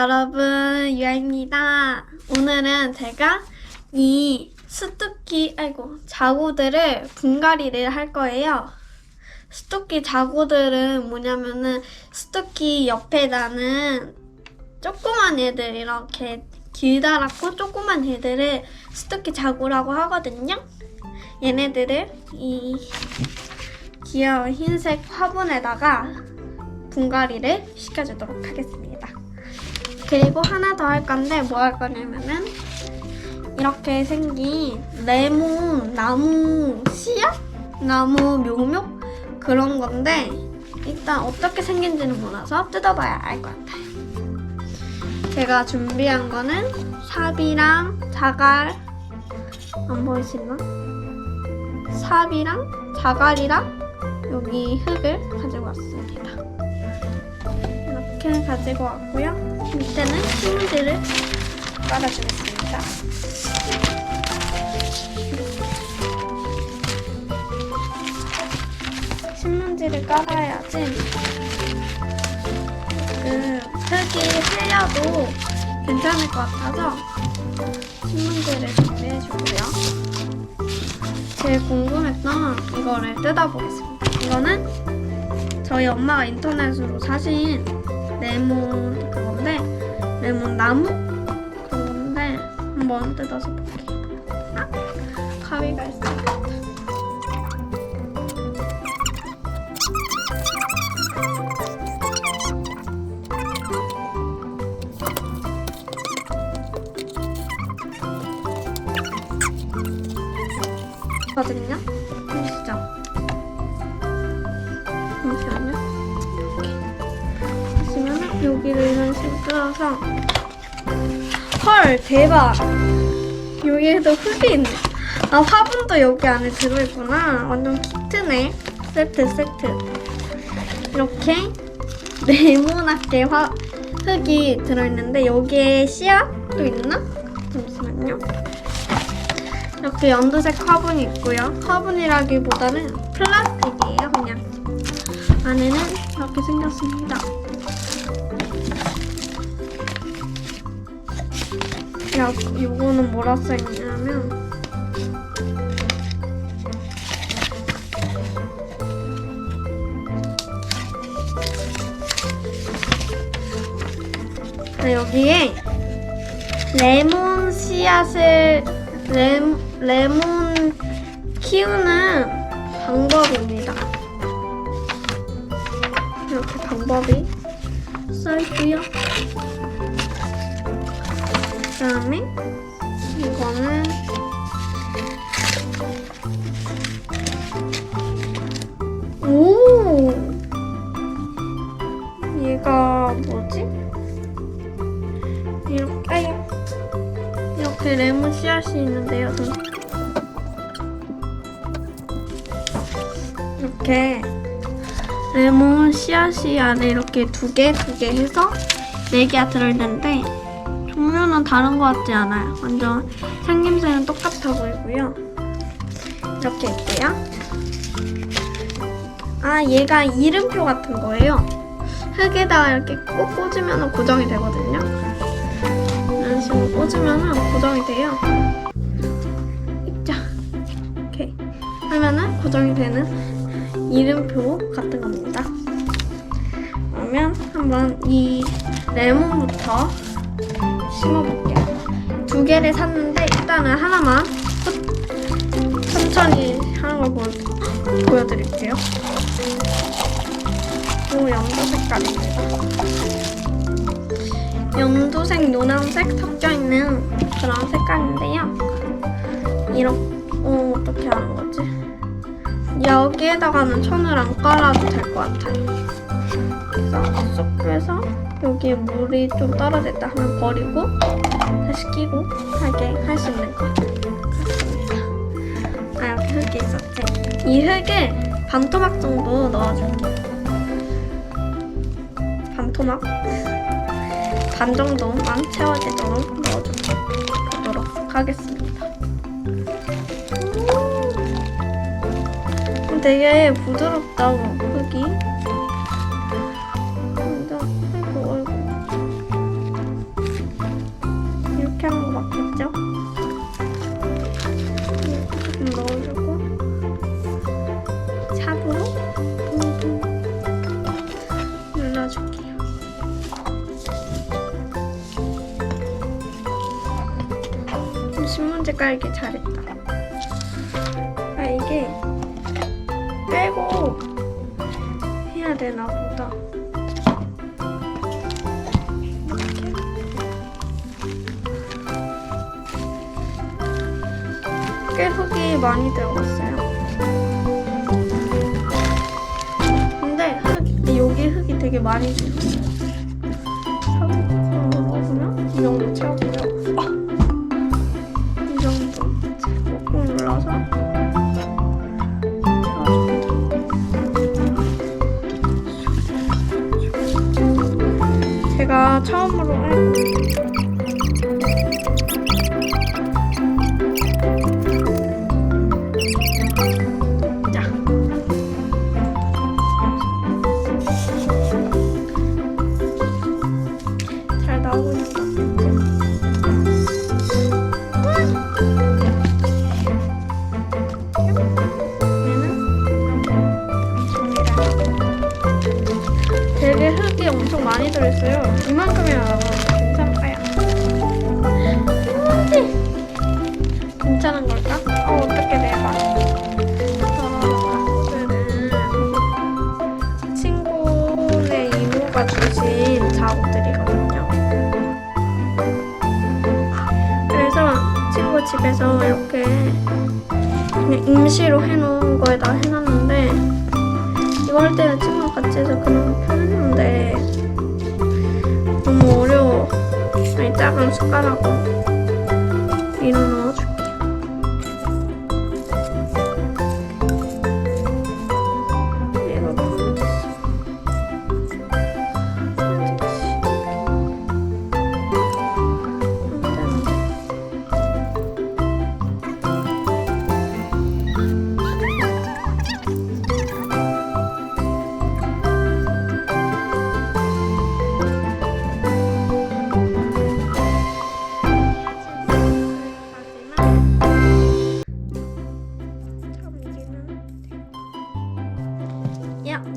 여러분, 유아입니다. 오늘은 제가 이 스투키, 아이고, 자구들을 분갈이를 할 거예요. 스투키 자구들은 뭐냐면은 스투키 옆에 나는 조그만 애들 이렇게 길다랗고 조그만 애들을 스투키 자구라고 하거든요. 얘네들을 이 귀여운 흰색 화분에다가 분갈이를 시켜주도록 하겠습니다. 그리고 하나 더 할 건데 뭐 할 거냐면은 이렇게 생긴 레몬 나무 씨앗? 나무 묘묘? 그런 건데 일단 어떻게 생긴지는 몰라서 뜯어봐야 알 것 같아요. 제가 준비한 거는 삽이랑 자갈 안 보이시나? 삽이랑 자갈이랑 여기 흙을 가지고 왔습니다. 이렇게 가지고 왔고요. 밑에는 신문지를 깔아주겠습니다. 신문지를 깔아야지 그 흙이 흘려도 괜찮을 것 같아서 신문지를 준비해주고요. 제일 궁금했던 이거를 뜯어보겠습니다. 이거는 저희 엄마가 인터넷으로 사신 레몬 그건데 레몬 나무 그건데 한번 뜯어서 볼게요. 아, 가위가 있어요. 거든요. 여기를 이런 식으로 뜯어서 헐 대박. 여기에도 흙이 있네. 아 화분도 여기 안에 들어있구나. 완전 키트네. 세트 세트. 이렇게 네모나게 화 흙이 들어있는데 여기에 씨앗도 있나? 잠시만요. 이렇게 연두색 화분이 있고요. 화분이라기보다는 플라스틱이에요, 그냥. 안에는 이렇게 생겼습니다. 야, 요거는 뭐라 써있냐면 아, 여기에 레몬 씨앗을 레, 레몬 키우는 방법입니다. 이렇게 방법이 써있고요. 그 다음에 이거는 오 얘가 뭐지? 이렇게. 이렇게 레몬 씨앗이 있는데요. 이렇게 레몬 씨앗이 안에 이렇게 두 개, 두 개 해서 네 개가 들어있는데 종류는 다른 것 같지 않아요. 완전 생김새는 똑같아 보이고요. 이렇게 있고요. 아, 얘가 이름표 같은 거예요. 흙에다가 이렇게 꼭 꽂으면 고정이 되거든요. 이런 식으로 꽂으면 고정이 돼요. 입자. 이렇게 하면은 고정이 되는 이름표 같은 겁니다. 그러면 한번 이 레몬부터 심어볼게요. 두 개를 샀는데 일단은 하나만 천천히 하는 걸 보여, 보여드릴게요. 이 연두 색깔입니다. 연두색, 노란색 섞여 있는 그런 색깔인데요. 이렇게 어, 어떻게 하는 거지? 여기에다가는 천을 안 깔아도 될 것 같아요. 그래서 쏙 빼서 여기에 물이 좀 떨어졌다 하면 버리고 다시 끼고 하게 할 수 있는 것 같습니다. 아 여기 흙이 있었지? 이 흙에 반 토막 정도 넣어줄게요. 반 토막 반 정도만 채워지도록 넣어주도록 하겠습니다. 오, 되게 부드럽다 되나 보다. 꽤 흙이 많이 들어갔어요. 근데 흙, 여기 흙이 되게 많이 들었어요. 자. 잘 나오고 정리를 되게 흙이 엄청 많이 들어있어요. 이만큼이나 나오는데 괜찮을까요? 음, 괜찮은 걸 집에서 이렇게 그냥 임시로 해놓은 거에다 해놨는데 이거 할 때는 친구랑 같이 해서 그냥 편했는데 너무 어려워. 이 작은 숟가락으로 위로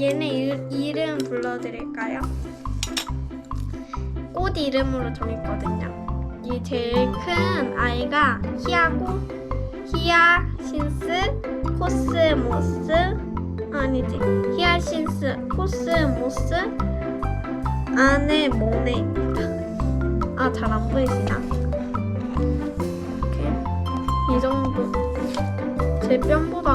얘네 일, 이름 불러드릴까요? 꽃 이름으로 정했거든요. 이 제일 큰 아이가 히아고, 히아신스, 코스모스, 아니지, 히아신스, 코스모스, 아네모네입니다. 아, 잘 안 보이시나? 이렇게 이 정도. 제 뺨보다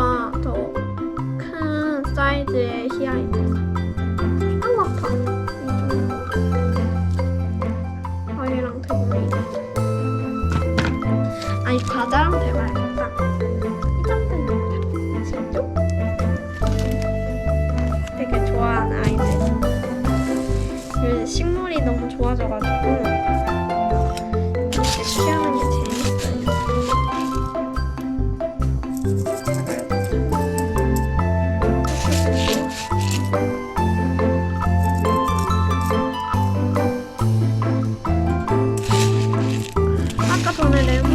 좋아져가지고 이렇게 키우는 게 재밌어요. 아까 전에 레몬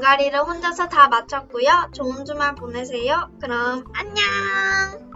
분갈이를 혼자서 다 마쳤고요. 좋은 주말 보내세요. 그럼 안녕!